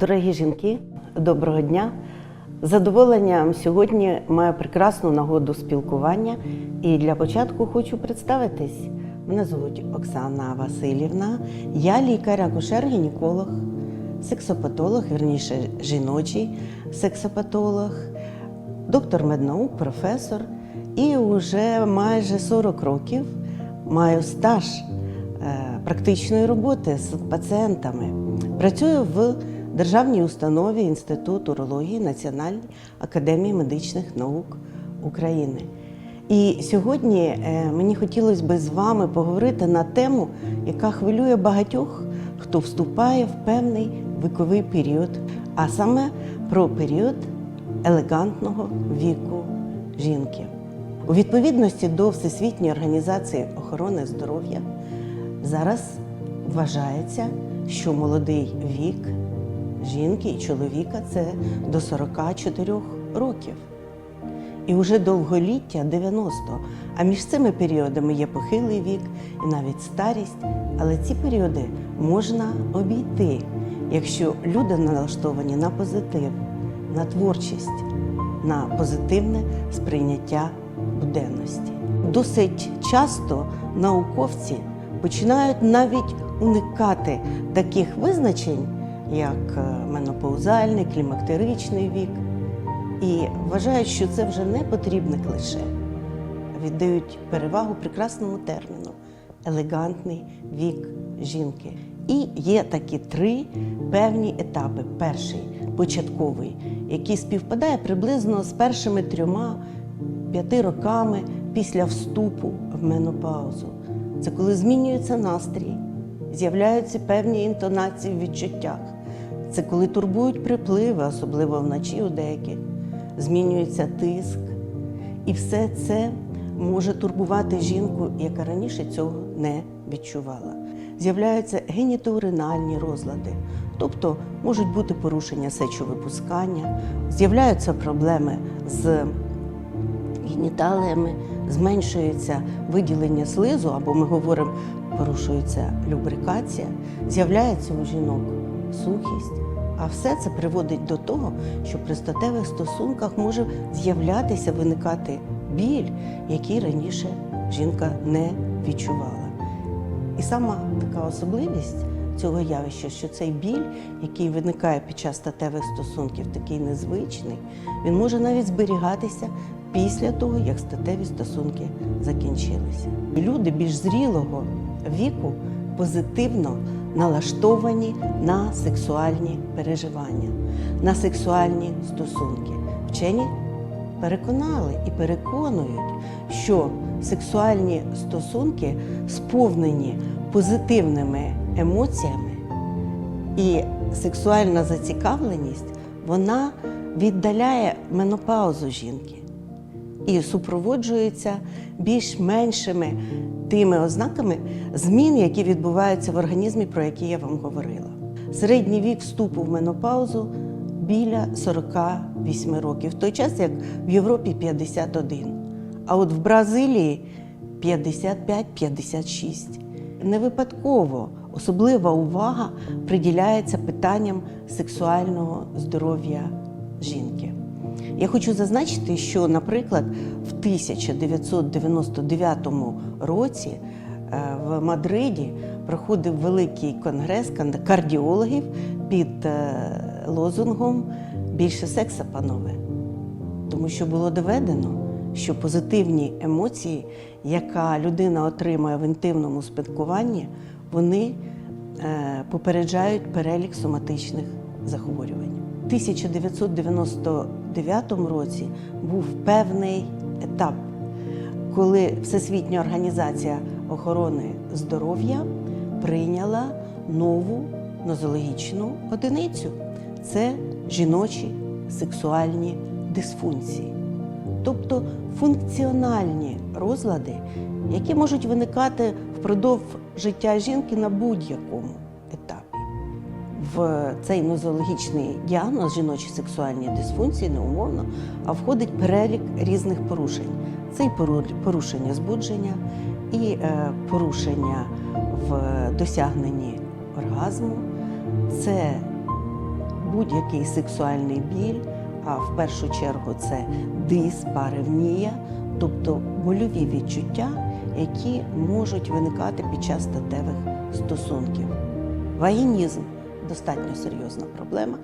Дорогі жінки, доброго дня! Задоволенням сьогодні маю прекрасну нагоду спілкування і для початку хочу представитись. Мене звуть Оксана Васильівна, я лікар-акушер-гінеколог, сексопатолог, вірніше жіночий сексопатолог, доктор меднаук, професор. І вже майже 40 років маю стаж е, практичної роботи з пацієнтами. Працюю в державній установі Інститут урології Національної академії медичних наук України. І сьогодні е, мені хотілося б з вами поговорити на тему, яка хвилює багатьох, хто вступає в певний віковий період, а саме про період елегантного віку жінки. У відповідності до Всесвітньої організації охорони здоров'я зараз вважається, що молодий вік жінки і чоловіка це до 44 років. І вже довголіття 90. А між цими періодами є похилий вік і навіть старість. Але ці періоди можна обійти, якщо люди налаштовані на позитив, на творчість, на позитивне сприйняття буденності. Досить часто науковці починають навіть уникати таких визначень, як е, менопаузальний, клімактеричний вік, і вважають, що це вже не потрібне клише. Віддають перевагу прекрасному терміну елегантний вік жінки. І є такі три певні етапи. Перший початковий, який співпадає приблизно з першими трьома п'яти роками після вступу в менопаузу. Це коли змінюється настрій, з'являються певні інтонації в відчуттях. Це коли турбують припливи, особливо вночі у деяких, змінюється тиск. І все це може турбувати жінку, яка раніше цього не відчувала. З'являються генітоуринальні розлади, тобто можуть бути порушення сечовипускання, з'являються проблеми з геніталіями, зменшується виділення слизу, або ми говоримо, порушується любрикація, з'являється у жінок сухість. А все це приводить до того, що при статевих стосунках може з'являтися, виникати біль, який раніше жінка не відчувала. І сама така особливість цього явища, що цей біль, який виникає під час статевих стосунків, такий незвичний, він може навіть зберігатися після того, як статеві стосунки закінчилися. Люди більш зрілого віку позитивно налаштовані на сексуальні переживання, на сексуальні стосунки. Вчені переконали і переконують, що сексуальні стосунки сповнені позитивними емоціями, і сексуальна зацікавленість вона віддаляє менопаузу жінки і супроводжується більш-меншими тими ознаками змін, які відбуваються в організмі, про які я вам говорила. Середній вік вступу в менопаузу біля 48 років, в той час як в Європі 51, а от в Бразилії 55-56. Не випадково особлива увага приділяється питанням сексуального здоров'я жінки. Я хочу зазначити, що, наприклад, в 1999 році е, в Мадриді проходив великий конгрес кардіологів під е, лозунгом Більше секса, панове. Тому що було доведено, що позитивні емоції, яка людина отримує в інтимному спілкуванні, вони е, попереджають перелік соматичних захворювань. У 1999 році був певний етап, коли Всесвітня організація охорони здоров'я прийняла нову нозологічну одиницю це жіночі сексуальні дисфункції, тобто функціональні розлади, які можуть виникати впродовж життя жінки на будь-якому етапі. В цей нозологічний діагноз жіночі сексуальні дисфункції неумовно, а входить перелік різних порушень. Це і порушення збудження, і е, порушення в досягненні оргазму, це будь-який сексуальний біль, а в першу чергу це диспаревнія, тобто больові відчуття, які можуть виникати під час статевих стосунків. Вагінізм достатньо серйозна проблема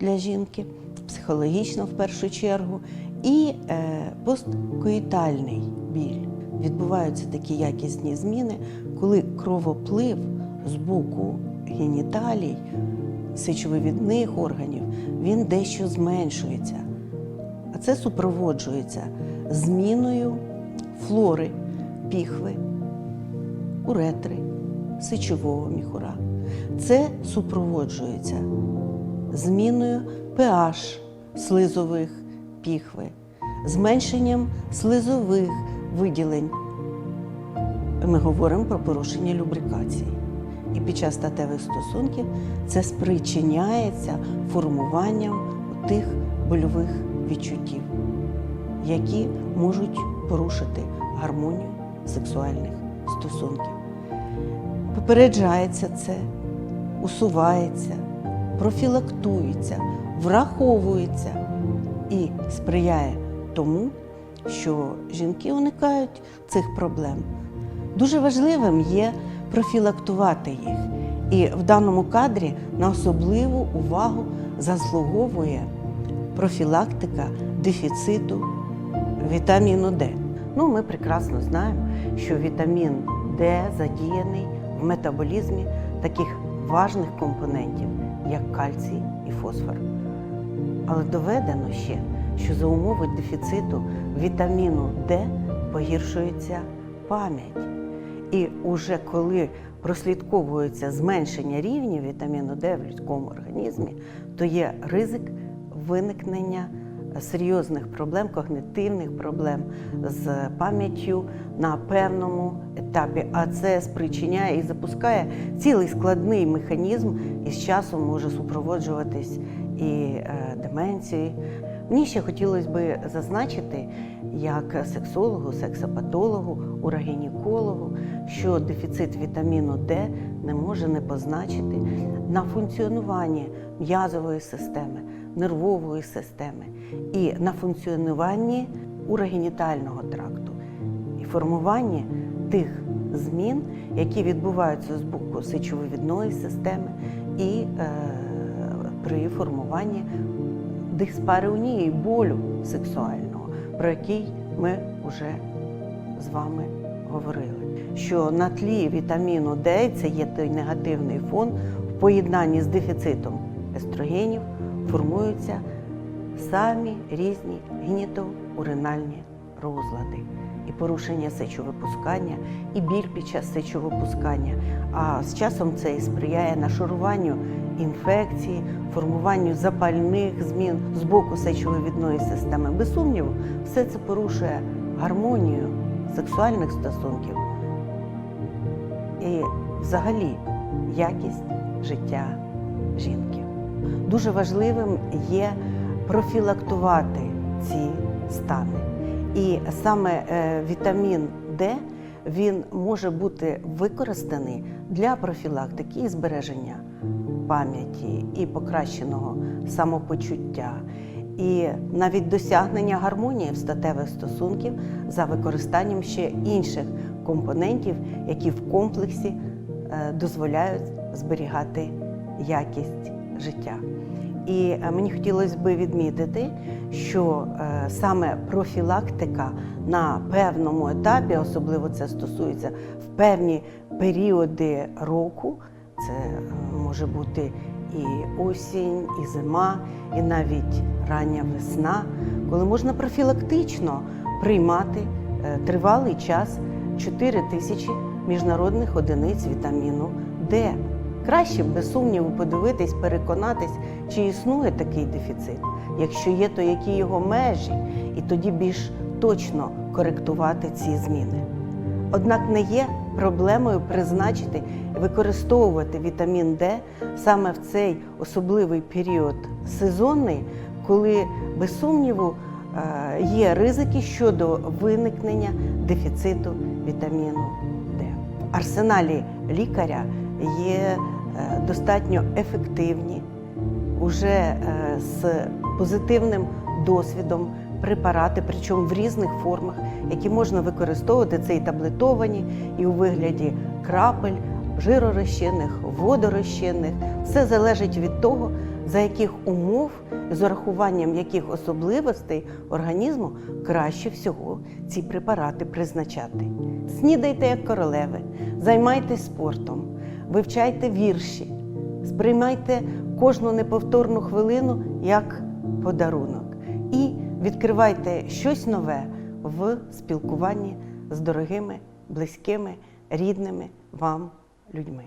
для жінки, психологічно в першу чергу, і е, посткоїтальний біль. Відбуваються такі якісні зміни, коли кровоплив з боку геніталій, сечовивідних органів, він дещо зменшується. А це супроводжується зміною флори, піхви, уретри, сечового міхура. Це супроводжується зміною pH слизових піхви, зменшенням слизових виділень. Ми говоримо про порушення любрикації. І під час статевих стосунків це спричиняється формуванням тих больових відчуттів, які можуть порушити гармонію сексуальних стосунків. Попереджається це, усувається, профілактується, враховується і сприяє тому, що жінки уникають цих проблем. Дуже важливим є профілактувати їх. І в даному кадрі на особливу увагу заслуговує профілактика дефіциту вітаміну Д. Ну, ми прекрасно знаємо, що вітамін Д задіяний в метаболізмі таких важних компонентів, як кальцій і фосфор. Але доведено ще, що за умови дефіциту вітаміну Д погіршується пам'ять. І уже коли прослідковується зменшення рівня вітаміну Д в людському організмі, то є ризик виникнення серйозних проблем, когнитивних проблем з пам'яттю на певному етапі. А це спричиняє і запускає цілий складний механізм і з часом може супроводжуватись і е, деменцією. Мені ще хотілося би зазначити, як сексологу, сексопатологу, урогінекологу, що дефіцит вітаміну Д не може не позначити на функціонуванні м'язової системи, нервової системи і на функціонуванні урогенітального тракту і формуванні тих змін, які відбуваються з боку сечовивідної системи і е, при формуванні диспареонії, болю сексуального, про який ми вже з вами говорили. Що на тлі вітаміну Д, це є той негативний фон, в поєднанні з дефіцитом естрогенів формуються самі різні генітоуринальні розлади. І порушення сечовипускання, і біль під час сечовипускання. А з часом це і сприяє нашаруванню інфекції, формуванню запальних змін з боку сечовивідної системи. Без сумніву, все це порушує гармонію сексуальних стосунків і взагалі якість життя жінки. Дуже важливим є профілактувати ці стани. І саме е, вітамін Д він може бути використаний для профілактики і збереження пам'яті і покращеного самопочуття, і навіть досягнення гармонії в статевих стосунків за використанням ще інших компонентів, які в комплексі е, дозволяють зберігати якість життя. І е, мені хотілося би відмітити, що е, саме профілактика на певному етапі, особливо це стосується в певні періоди року, це е, може бути і осінь, і зима, і навіть рання весна, коли можна профілактично приймати тривалий час 4 тисячі міжнародних одиниць вітаміну Д. Краще, без сумніву, подивитись, переконатись, чи існує такий дефіцит. Якщо є, то які його межі, і тоді більш точно коректувати ці зміни. Однак не є проблемою призначити і використовувати вітамін Д саме в цей особливий період сезонний, коли, без сумніву, е, є ризики щодо виникнення дефіциту вітаміну Д. В арсеналі лікаря є достатньо ефективні уже е, з позитивним досвідом препарати, причому в різних формах, які можна використовувати. Це і таблетовані, і у вигляді крапель, жиророзчинних, водорозчинних. Все залежить від того, за яких умов, з урахуванням яких особливостей організму краще всього ці препарати призначати. Снідайте як королеви, займайтесь спортом, вивчайте вірші, сприймайте кожну неповторну хвилину як подарунок і відкривайте щось нове в спілкуванні з дорогими, близькими, рідними вам людьми.